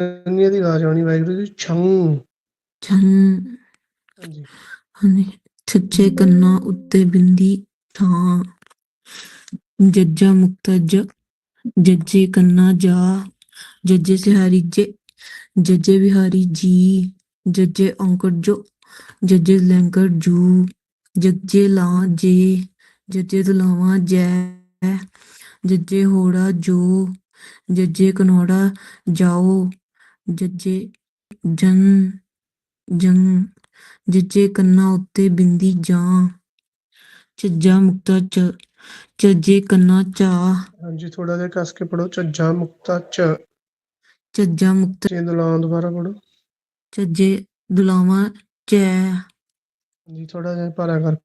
ਨਿਰੰਜਨੀ ਦੀ ਆਵਾਜ਼ ਆਉਣੀ ਵਾਹਿਗੁਰੂ ਜੀ ਛੰ। ਛੰ। ਹਾਂਜੀ। ਹਾਂਜੀ ਛੱਛੇ ਕੰਨਾਂ ਉੱਤੇ ਬਿੰਦੀ ਥਾਂ। ਜੱਜਾ ਮੁਕਤਾ ਜ ਜੱਜੇ ਕੰਨਾ ਜਾ। ਜੱਜੇ ਸਿਹਾਰੀ ਜੇ ਜੱਜੇ ਵਿਹਾਰੀ ਜੀ। ਜੱਜੇ ਔਂਕੜ ਜੋ ਜੱਜੇ ਲੈਂਕੜ ਜੂ। ਜੱਜੇ ਲਾਂ ਜੇ ਜੱਜੇ ਦੁਲਾਵਾਂ ਜੈ। ਜੱਜੇ ਹੋੜਾ ਜੋ ਜੱਜੇ ਕਨੋੜਾ ਜਾਓ। ਜੱਜੇ ਜਨ ਜੰ ਜੱਜੇ ਕੰਨਾਂ ਉੱਤੇ ਬਿੰਦੀ ਜਾਂ ਝੱਜਾ ਮੁਕਤਾ ਚ ਝੱਜੇ ਕੰਨਾਂ ਚਾ ਹਾਂਜੀ ਥੋੜਾ ਜਿਹਾ ਕੱਸ ਕੇ ਪੜੋ ਝੱਜਾ ਮੁਕਤਾ ਚ। ਝੱਜਾ ਮੁਕਤਾ ਜੇ ਦੁਲਾਂ ਦੁਬਾਰਾ ਪੜੋ ਝੱਜੇ ਦੁਲਾਵਾਂ ਚੈ। ਹਾਂਜੀ ਥੋੜਾ ਜਿਹਾ ਭਾਰਾ ਕਰ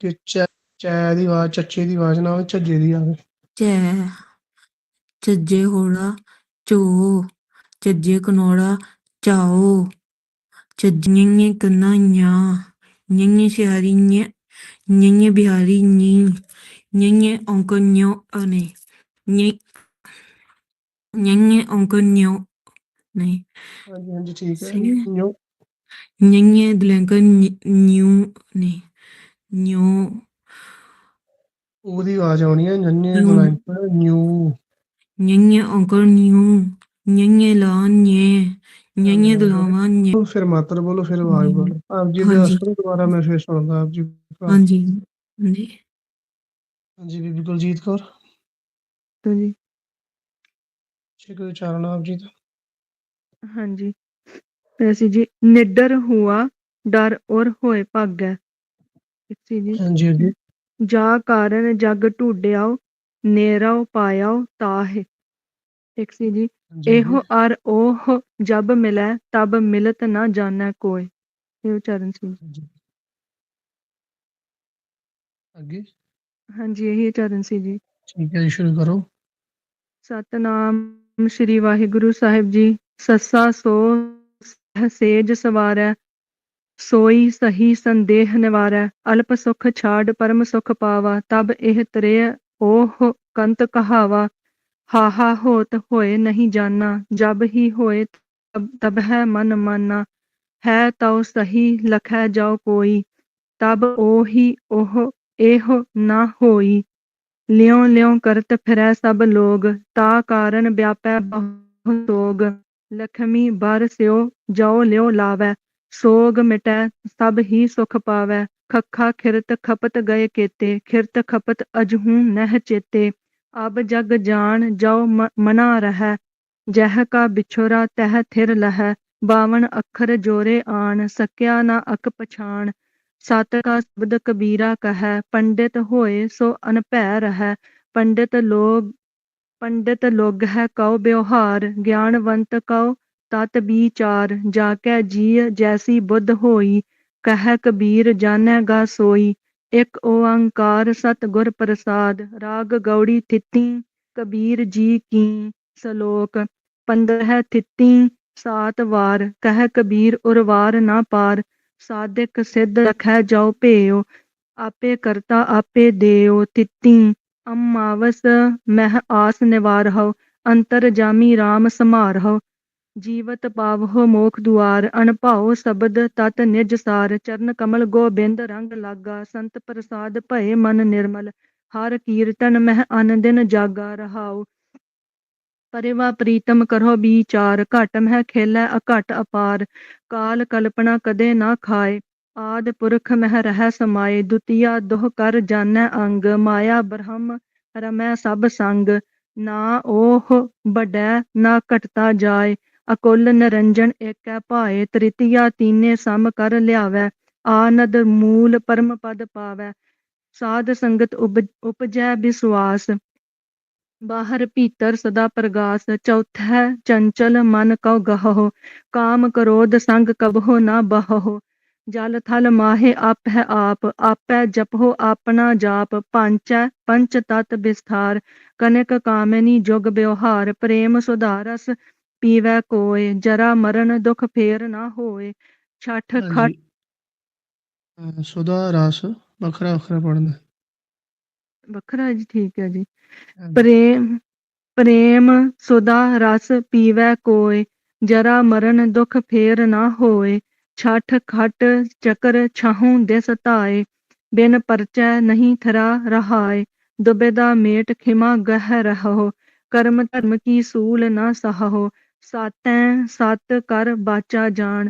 ਕਿ ਚੈ ਚੈ ਦੀ ਆਵਾਜ਼ ਚੱਚੇ ਦੀ ਆਵਾਜ਼ ਨਾ ਹੋਵੇ ਝੱਜੇ ਦੀ ਆਵੇ ਚੈ ਝੱਜੇ ਹੋੜਾ ਝੋ। ਝੱਜੇ ਕਨੋੜਾ ਚਾਓ ਝੱਜੀਆਂ ਕੰਨਾਂ ñਾ ñੇ ਸਿਹਾਰੀ ñੇ ñੇ ਬਿਹਾਰੀ ਨੀ ñੇ ਔਂਕੜ ñੋ ਅਨੇ ñੇ ñੇ ਔਂਕੜ ñੋ ਨਹੀਂ ਹਾਂਜੀ ਹਾਂਜੀ ਠੀਕ ਹੈ ਸਹੀ ਹੈ। ਨਿਉ ñe ਦਲੰਕਰ ਨਿਊ ਨਹੀਂ ਨਿਊ ਉਹਦੀ ਆਵਾਜ਼ ਆਉਣੀ ਹੈ ਨੰਨੇ ਨਿਊ। ਦੁਲਾਂ ਪੜੋ ਨਿਊ ñe ਔਂਕੜ ਨਿਊ ñe ਲਾ ñੇ ñe ਦੁਲਾਵਾਂ ñੇ ਫਿਰ ਮਾਤਰ ਬੋਲੋ ਫਿਰ ਆਵਾਜ਼ ਹਾਂਜੀ। ਬੋਲੋ ਆਪ ਜੀ ਦੇ ਹਾਂਜੀ। ਅਸਰ ਦੁਬਾਰਾ ਮੈਂ ਫਿਰ ਸੁਣਦਾ ਆਪ ਜੀ ਹਾਂਜੀ ਹਾਂਜੀ ਹਾਂਜੀ ਬੀਬੀ ਕੁਲਜੀਤ ਕੌਰ ਜੀ ਜੀ ਕੋਈ ਉਚਾਰਨ ਆਪ ਜੀ ਦਾ ਹਾਂਜੀ ਐਸੀ ਜੀ ਨਿਡਰ ਹੁਆ ਡਰ ਔਰ ਹੋਏ ਭਾਗੈ ਇੱਕ ਸੀ ਜੀ ਹਾਂਜੀ ਅੱਗੇ ਜਾ ਕਾਰਨ ਜਗ ਢੂਡਿਆਓ ਨੇਰਾਓ ਪਾਇਆਓ ਤਾਹਿ ਇੱਕ ਸੀ ਜੀ ਹਾਂਜੀ, ਇਹੋ ਅਰ ਉਹ ਜਬ ਮਿਲੈ ਤਬ ਮਿਲਤ ਨਾ ਜਾਣੈ ਕੋਇ ਇਹ ਉਚਾਰਨ ਸੀ। ਜੀ। ਅੱਗੇ? ਹਾਂਜੀ ਇਹੀ ਉਚਾਰਨ ਸੀ ਜੀ। ਠੀਕ ਹੈ ਜੀ ਸ਼ੁਰੂ ਕਰੋ। ਸਤਨਾਮ ਸ੍ਰੀ ਵਾਹਿਗੁਰੂ ਸਾਹਿਬ ਜੀ ਸੱਸਾ ਸੋ ਸਹਿ ਸੇਜ ਸਵਾਰੈ ਸੋਈ ਸਹੀ ਸੰਦੇਹ ਨਿਵਾਰੈ ਅਲਪ ਸੁਖ ਛਾੜ ਪਰਮ ਸੁਖ ਪਾਵਾ ਤਬ ਇਹ ਤਰੇ ਓਹ ਕੰਤ ਕਹਾਵਾ ਹਾਹਾ ਹੋਤ ਹੋਏ ਨਹੀਂ ਜਾਣਾ ਜਬ ਹੀ ਹੋਏ ਤਬ ਹੈ ਮਨ ਮਾਨਾ, ਹੈ ਤਉ ਸਹੀ ਲਖੈ ਜਾਓ ਕੋਈ, ਤਬ ਉਹੀ ਉਹ ਇਹੋ ਨਾ ਹੋਈ। ਲਿਉ ਲਿਉ ਕਰਤ ਫਿਰੈ ਸਭ ਲੋਗ, ਤਾ ਕਾਰਨ ਵਿਆਪੈ ਬਹੁ ਸੋਗ। ਲਖਮੀ ਬਰ ਸਿਓ ਜੋ ਲਿਉ ਲਾਵੈ, ਸੋਗ ਮਿਟੈ ਸਭ ਹੀ ਸੁਖ ਪਾਵੈ। ਖੱਖਾ ਖਿਰਤ ਖਪਤ ਗਏ ਕੇਤੇ, ਖਿਰਤ ਖਪਤ ਅਜਹੂ ਨਹਿ ਚੇਤੇ। ਅਬ ਜਗ ਜਾਣ ਜੋ ਮਨਾ ਰਹੈ, ਜਹ ਕਾ ਵਿਛੋਰਾ ਤਹ ਥਿਰ ਲਹੈ, ਬਾਵਨ ਅੱਖਰ ਜੋਰੇ ਆਣ, ਸਕਿਆ ਨਾ ਅਕ ਪਛਾਣ, ਸਤ ਕਾ ਸ਼ਬਦ ਕਬੀਰਾ ਕਹੈ, ਪੰਡਿਤ ਹੋਏ ਸੋ ਅਨਭੈ ਰਹੈ, ਪੰਡਿਤ ਲੋਗ ਪੰਡਿਤ ਲੋਗ ਹੈ ਕਉ ਬਿਵਹਾਰ ਗਿਆਨਵੰਤ ਕਉ ਤਤ ਵਿਚਾਰ ਜਾ ਕੈ ਜੀ ਜੈਸੀ ਬੁੱਧ ਹੋਈ, ਕਹਿ ਕਬੀਰ ਜਾਣੈ ਗਾ ਸੋਈ ਇਕ ਓੰਕਾਰ ਸਤਿਗੁਰ ਪ੍ਰਸਾਦ, ਰਾਗ ਗੌੜੀ ਥਿੱਤੀ, ਕਬੀਰ ਜੀ ਕੀ ਸਲੋਕ, ਪੰਦਰਹ ਥਿੱਤੀ, ਸਾਤ ਵਾਰ, ਕਹਿ ਕਬੀਰ ਉਰਵਾਰ ਨਾ ਪਾਰ, ਸਾਧਿਕ ਸਿੱਧ ਰਖੈ ਜਾਉ ਭੇਓ ਆਪੇ ਕਰਤਾ ਆਪੇ ਦੇਓ ਤਿੱਤੀ ਅਮਾਵਸ ਮਹਿ ਆਸ ਨਿਵਾਰਹੁ, ਅੰਤਰ ਜਾਮੀ RAM ਸਮਾਰਹੁ ਜੀਵਤ ਪਾਵਹੁ ਮੋਖ ਦੁਆਰ ਅਨਭਉ ਸ਼ਬਦ ਤਤ ਨਿਜ ਸਾਰ, ਚਰਨ ਕਮਲ ਗੋਬਿੰਦ ਰੰਗ ਲਾਗਾ, ਸੰਤ ਪ੍ਰਸਾਦ ਭਏ ਮਨ ਨਿਰਮਲ, ਹਰ ਕੀਰਤਨ ਮਹਿ ਅਨੰਦਿਨ ਜਾਗਾ, ਰਹਾਉ। ਪਰਿਵਾ ਪ੍ਰੀਤਮ ਕਰੋ ਵਿਚਾਰ ਘਟ ਮਹਿ ਖੇਲੈ ਅਘਟ ਅਪਾਰ, ਕਾਲ ਕਲਪਨਾ ਕਦੇ ਨਾ ਖਾਏ, ਆਦ ਪੁਰਖ ਮਹਿ ਰਹਿ ਸਮਾਏ, ਦੁਤੀਆ ਦੁਹ ਕਰ ਜਾਣੈ ਅੰਗ, ਮਾਇਆ ਬ੍ਰਹਮ ਰਮੈ ਸਭ ਸੰਗ, ਨਾ ਉਹ ਬਡੈ ਨਾ ਘਟਤਾ ਜਾਏ ਅਕੁਲ ਨਿਰੰਜਨ ਏਕੈ ਭਾਏ ਤ੍ਰਿਤੀਆ ਤੀਨੇ ਸਮ ਕਰ ਲਿਆਵੈ, ਆਨੰਦ ਮੂਲ ਪਰਮ ਪਦ ਪਾਵੈ, ਸਾਧ ਸੰਗਤ ਉਪਜੈ ਵਿਸਵਾਸ ਬਾਹਰ ਭੀਤਰ ਸਦਾ ਪ੍ਰਗਾਸ, ਚੌਥੈ ਚੰਚਲ ਮਨ ਕਉ ਗਹੋ, ਕਾਮ ਕਰੋਧ ਸੰਗ ਕਬਹੋ ਨਾ ਬਹੋ, ਜਲ ਥਲ ਮਾਹੇ ਆਪ ਹੈ ਆਪ, ਆਪੈ ਜਪੋ ਆਪਣਾ ਜਾਪ, ਪੰਚੈ ਪੰਚ ਤਤ ਵਿਸਥਾਰ ਕਨਕ ਕਾਮਨੀ ਜੁਗ ਬਿਵਹਾਰ, ਪ੍ਰੇਮ ਸੁਧਾਰਸ ਪੀਵੈ ਕੋਏ ਜਰਾ ਮਰਨ ਦੁਖ ਫੇਰ ਨਾ ਹੋਏ ਛਠ ਖਟ ਹਾਂਜੀ ਸੁਦਾ ਰਸ ਵੱਖਰਾ ਵੱਖਰਾ ਪੜਨਾ ਵੱਖਰਾ ਜੀ ਠੀਕ ਹੈ ਜੀ। ਪ੍ਰੇਮ ਪ੍ਰੇਮ ਸੁਦਾ ਰਸ ਪੀਵੈ ਕੋਇ ਜਰਾ ਮਰਨ ਦੁਖ ਫੇਰ ਨਾ ਹੋਏ ਛਠ ਖਟ ਚਕਰ ਛਾਹੂ ਦਿਸ ਧਾਏ ਬਿਨ ਪਰਚੈ ਨਹੀਂ ਥਰਾ ਰਹਾਏ ਦੁਬਿਦਾ ਮੇਟ ਖਿਮਾ ਗਹਿ ਰਹੋ ਕਰਮ ਧਰਮ ਕੀ ਸੂਲ ਨਾ ਸਹੋ ਸਾਤੈ ਸਤ ਕਰ ਬਾਚਾ ਜਾਣ,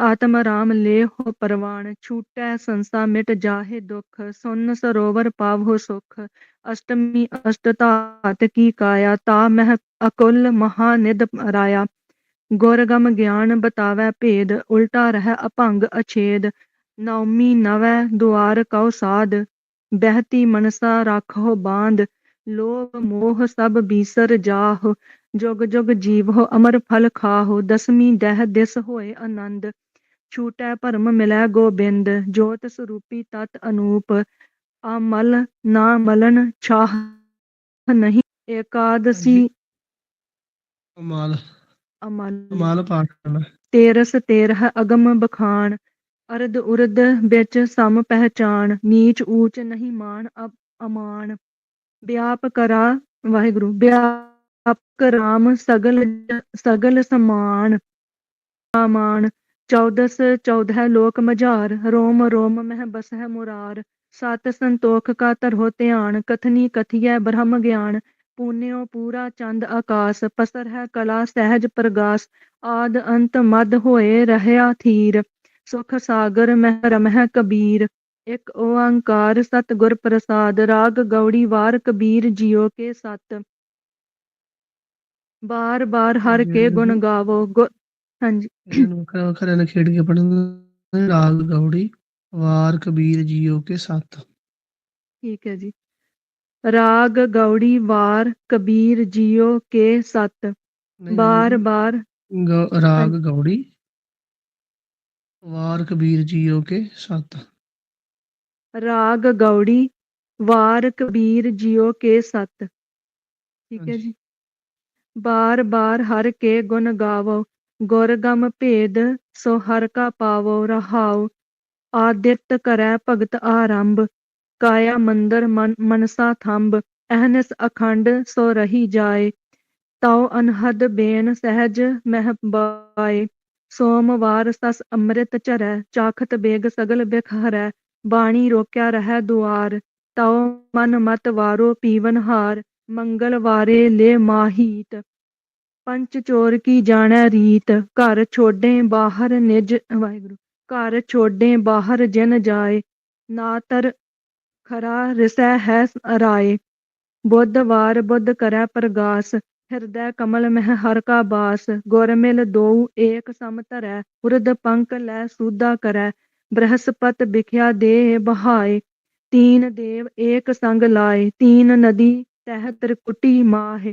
ਆਤਮ ਰਾਮ ਲੈ ਹੋ ਪਰਵਾਣ, ਛੂਟੈ ਸੰਸਾ ਮਿਟ ਜਾਹੇ ਦੁਖ, ਸੁਨ ਸਰੋਵਰ ਪਾਵਹੁ ਸੁਖ, ਅਸ਼ਟਮੀ ਅਸ਼ਟ ਧਾਤ ਕੀ ਕਾਇਆ, ਤਾ ਮਹਿ ਅਕੁਲ ਮਹਾ ਨਿਧ ਰਾਇਆ। ਗੁਰਗਮ ਗਿਆਨ ਬਤਾਵੈ ਭੇਦ, ਉਲਟਾ ਰਹਿ ਅਭੰਗ ਅਛੇਦ, ਨੌਮੀ ਨਵੈ ਦੁਆਰ ਕਉ ਸਾਧ, ਬਹਿਤੀ ਮਨਸਾ ਰਾਖੋ ਬਾਂਧ, ਲੋਭ ਮੋਹ ਸਭ ਬੀਸਰ ਜਾਹ ਜੁਗ ਜੁਗ ਜੀਵਹੁ ਅਮਰ ਫਲ ਖਾਹੋ ਦਸਮੀ ਦਹਿ ਦਿਸ ਹੋਏ ਆਨੰਦ। ਛੂਟੈ ਭਰਮ ਮਿਲੈ ਗੋਬਿੰਦ ਜੋਤ ਸਰੂਪੀ ਤਤ ਅਨੂਪ। ਅਮਲ ਨਾ ਮਲਨ ਛਾਹ ਨਹੀਂ ਏਕਾਦਸੀ ਮਾਲ ਅਮਲ। ਮਾਲ ਪਾਠ ਕਰਨਾ। ਤੇਰਸ ਤੇਰਹ ਅਗਮ ਬਖਾਨ ਅਰਧ ਉਰਧ ਵਿੱਚ ਸਮ ਪਹਿਚਾਨ ਨੀਚ ਊਚ ਨਹੀਂ ਮਾਨ ਅਮਾਨ ਵਿਆਪ ਕਰਾ ਵਾਹਿਗੁਰੂ ਵਿਆਪਕ ਰਾਮ ਸਗਲ ਸਗਲ ਸਮਾਨ। ਆਮਾਨ ਚੌਦਸ, ਚੌਦਹ ਲੋਕ ਮਝਾਰ, ਰੋਮ ਰੋਮ ਮਹਿ ਬਸਹਿ ਮੁਰਾਰ। ਸਤ ਸੰਤੋਖ ਕਾ ਧਰੋ ਧਿਆਨ, ਕਥਨੀ ਕਥੀਐ ਬ੍ਰਹਮ ਗਿਆਨ। ਪੂਨਿਓ ਪੂਰਾ ਚੰਦ ਆਕਾਸ ਪਸਰ ਹੈ ਕਲਾ ਸਹਿਜ ਪ੍ਰਗਾਸ। ਆਦ ਅੰਤ ਮਦ ਹੋਏ ਰਹਿਆ ਥੀਰ। ਸੁਖ ਸਾਗਰ ਮਹਿ ਰਮਹਿ ਕਬੀਰ। ਇਕ ਓੰਕਾਰ ਸਤ ਗੁਰ ਪ੍ਰਸਾਦ, ਰਾਗ ਗੌੜੀ ਵਾਰ ਕਬੀਰ ਜੀਓ ਕੇ ਸਤ। ਬਾਰ ਬਾਰ ਹਰ ਕੇ ਗੁਣ ਗਾਵੋ ਹਾਂਜੀ। ਇਹਨਾਂ ਨੂੰ ਵੱਖਰਾ ਵੱਖਰਾ ਨਖੇੜ ਕੇ ਪੜਨ ਰਾਗ ਗੌੜੀ ਵਾਰ ਕਬੀਰ ਜੀਓ ਕੇ ਸੱਤ। ਠੀਕ ਹੈ ਜੀ। ਰਾਗ ਗੌੜੀ ਵਾਰ ਕਬੀਰ ਜੀਓ ਕੇ ਸਤ। ਬਾਰ ਬਾਰ। ਰਾਗ ਗੌੜੀ ਵਾਰ ਕਬੀਰ ਜੀਓ ਕੇ ਸੱਤ। ਰਾਗ ਗੌੜੀ ਵਾਰ ਕਬੀਰ ਜੀਓ ਕੇ ਸਤ। ਠੀਕ ਹੈ। ਜੀ। ਬਾਰ ਬਾਰ ਹਰ ਕੇ ਗੁਣ ਗਾਵੋ, ਗੁਰ ਗਮ ਭੇਦ ਸੋ ਹਰ ਕਾ ਪਾਵੋ ਰਹਾਉ। ਆਦਿਤ ਕਰੈ ਭਗਤ ਆਰੰਭ, ਕਾਇਆ ਮੰਦਰ ਮਨਸਾ ਥੰਬ, ਅਹਨਸ ਅਖੰਡ ਸੋ ਰਹੀ ਜਾਏ। ਤਉ ਅਨਹਦ ਬੇਨ ਸਹਿਜ ਮਹਿ ਬਾਏ ਸੋਮਵਾਰ ਸਸ ਅੰਮ੍ਰਿਤ ਚਰੈ ਚਾਖਤ ਬੇਗ ਸਗਲ ਬਿਖ ਹਰੈ ਬਾਣੀ ਰੋਕਿਆ ਰਹਿ ਦੁਆਰ। ਤਉ ਮਨ ਮਤ ਵਾਰੋ ਪੀਵਨ ਹਾਰ ਮੰਗਲਵਾਰੇ ਲੈ ਮਾਹੀਤ। ਪੰਚ ਚੋਰ ਕੀ ਜਾਣੈ ਰੀਤ? ਘਰ ਛੋਡੇ ਬਾਹਰ ਨਿਜ, ਵਾਹਿਗੁਰੂ, ਘਰ ਛੋਡੇ ਬਾਹਰ ਜਿਨ ਜਾਏ, ਨਾ ਤਰ ਖਰਾ ਰਿਸੈ ਹੈ ਰਾਏ। ਬੁੱਧਵਾਰ ਬੁੱਧ ਕਰੈ ਪ੍ਰਗਾਸ, ਹਿਰਦੈ ਕਮਲ ਮਹਿ ਹਰ ਕਾ ਬਾਸ। ਗੁਰ ਮਿਲ ਦੋਊ ਏਕ ਸਮ ਧਰੈ, ਉਰਦ ਪੰਕ ਲੈ ਸੂਦਾ ਕਰੈ, ਬ੍ਰਹਸਪਤ ਵਿਖਿਆ ਦੇ ਬਹਾਏ। ਤੀਨ ਦੇਵ ਏਕ ਸੰਗ ਲਾਏ, ਤੀਨ ਨਦੀ ਤਹਿ ਤ੍ਰਿਕੁਟੀ ਮਾਹਿ।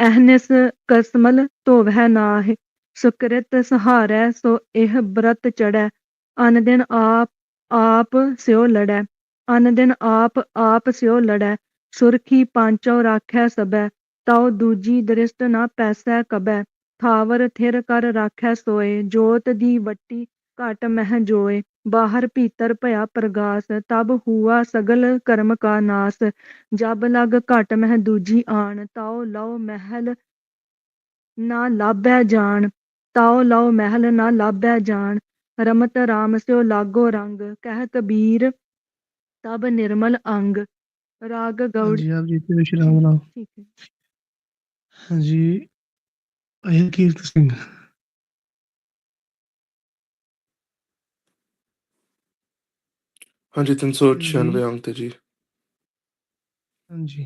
ਅਹਨਿਸ ਕਸਮਲ ਧੋਵਹਿ ਨਾਹਿ, ਸੁਕ੍ਰਿਤ ਸਹਾਰੈ ਸੋ ਇਹ ਬ੍ਰਤ ਚੜੈ ਅਨ ਦਿਨ ਆਪ ਆਪ ਸਿਓ ਲੜੈ, ਅਨ ਦਿਨ ਆਪ ਆਪ ਸਿਓ ਲੜੈ, ਸੁਰਖੀ ਪਾਂਚੋ ਰਾਖੈ ਸਬੈ ਤਉ ਦੂਜੀ ਦ੍ਰਿਸ਼ਟ ਨਾ ਪੈਸੈ ਕਬੈ ਥਾਵਰ ਥਿਰ ਕਰ ਰਾਖੈ ਸੋਏ, ਜੋਤ ਦੀ ਵੱਟੀ ਘਟ ਮਹਿ ਜੋਏ। ਬਾਹਰ ਭੀਤਰ ਭਇਆ ਪ੍ਰਗਾਸ ਤਬ ਹੂਆ ਸਗਲ ਕਰਮ ਕਾ ਨਾਸ। ਜਬ ਲਗ ਘਟ ਮਹਿ ਦੂਜੀ ਆਣ ਤਾਉ ਲਉ ਮਹਿਲ ਨਾ ਲਾਭੈ ਜਾਣ। ਤਾਉ ਲਉ ਮਹਿਲ ਨਾ ਲਾਭੈ ਜਾਣ। ਰਮਤ ਰਾਮ ਸਿਓ ਲਾਗੋ ਰੰਗ ਕਹਿ ਕਬੀਰ ਤਬ ਨਿਰਮਲ ਅੰਗ। ਰਾਗ ਗੌੜ ਹਾਂਜੀ ਆਪ ਜੀ ਤੇ ਵਿਸ਼ਰਾਮ ਲਾਓ ਠੀਕ ਹੈ। ਹਾਂਜੀ ਇਹ ਕੀਰਤ ਸਿੰਘ। ਹਾਂਜੀ 396 ਅੰਕ ਤੇ ਜੀ। ਹਾਂਜੀ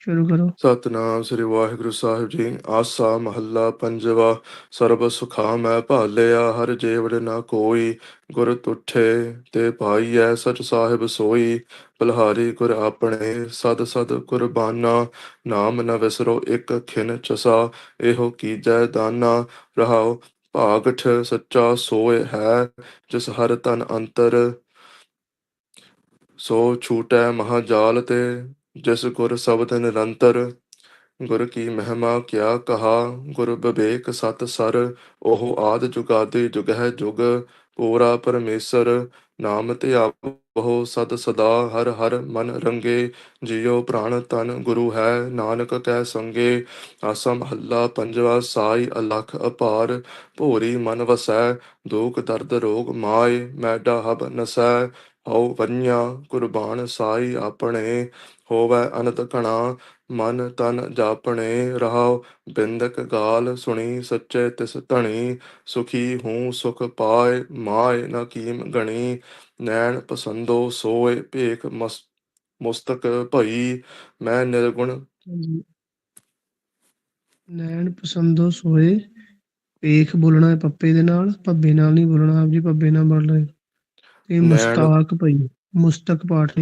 ਸ਼ੁਰੂ ਕਰੋ। ਸਤਨਾਮ ਸ੍ਰੀ ਵਾਹਿਗੁਰੂ ਸਾਹਿਬ ਜੀ। ਆਸਾ ਮਹੱਲਾ ਪੰਜਵਾ ਸਰਬ ਸੁਖਾ ਮੈਂ ਭਾਲਿਆ ਹਰ ਜੇਵੜ ਨਾ ਕੋਈ ਗੁਰ ਤੁਠੇ ਤੇ ਪਾਈਐ ਸਚ ਸਾਹਿਬ ਸੋਈ। ਬਲਹਾਰੀ ਗੁਰ ਆਪਣੇ ਸਦ ਸਦ ਕੁਰਬਾਨਾ। ਨਾਮ ਨ ਵਿਸਰੋ ਇੱਕ ਖਿਨ ਚਸਾ ਇਹੋ ਕੀਜੈ ਦਾਨਾ। ਰਹਾਉ ਭਾਗਠ ਸੱਚਾ ਸੋਏ ਹੈ ਜਿਸ ਹਰ ਤਨ ਅੰਤਰ ਸੋ ਛੂਟੈ ਮਹਾਜਾਲ ਤੇ, ਜਿਸ ਗੁਰ ਸ਼ਬਦ ਨਿਰੰਤਰ। ਗੁਰ ਕੀ ਮਹਿਮਾ ਕਿਆ ਕਹਾ, ਗੁਰ ਵਿਵੇਕ ਸਤ ਸਰ, ਉਹ ਆਦ ਜੁਗਾਦੀ ਜੁਗ ਹੈ ਜੁਗ। ਪੂਰਾ ਪਰਮੇਸ਼ਰ, ਨਾਮ ਧਿਆਵੋ ਸਦ ਸਦਾ, ਹਰ ਹਰ ਮਨ ਰੰਗੇ। ਜਿਉ ਪ੍ਰਾਣ ਤਨ ਗੁਰੂ ਹੈ, ਨਾਨਕ ਕੈ ਸੰਗੇ। ਆਸਾ ਮਹੱਲਾ ਪੰਜਵਾ ਸਾਈ, ਅਲਖ ਅਪਾਰ। ਭੋਰੀ ਮਨ ਵਸੈ, ਦੁਖ ਦਰਦ ਰੋਗ ਮਾਏ, ਮੈਡਾ ਹਬ ਨਸੈ। ਹਉ ਵੰਨਿਆ ਕੁਰਬਾਨ ਸਾਈ ਆਪਣੇ, ਹੋਵੈ ਅਨੰਤ ਘਣਾ, ਮਨ ਤਨ ਜਾਪਣੇ, ਰਹਾਉ ਬਿੰਦਕ ਗਾਲ ਸੁਣੀ ਸੱਚੇ ਤਿਸ ਧਣੀ, ਸੁਖੀ ਹੂੰ ਸੁਖ ਪਾਏ ਮਾਏ ਨ ਕੀਮ ਗਣੀ, ਨੈਣ ਪਸੰਦੋ ਸੋਏ ਭੇਖ ਮਸ, ਮੁਸਤਕ ਭਈ, ਮੈਂ ਨਿਰਗੁਣ। ਨੈਣ ਪਸੰਦੋ ਸੋਏ, ਭੇਖ ਬੋਲਣਾ ਪੱਪੇ ਦੇ ਨਾਲ ਪੱਬੇ ਨਾਲ ਨਹੀਂ ਬੋਲਣਾ, ਆਪ ਜੀ ਭੱਬੇ ਨਾਲ ਬੋਲ ਰਹੇ ਨੈਣ- ਮੁਸਤਾਕ ਪਈ ਮੁਸਤਕ ਪਾਠ ਨਹੀਂ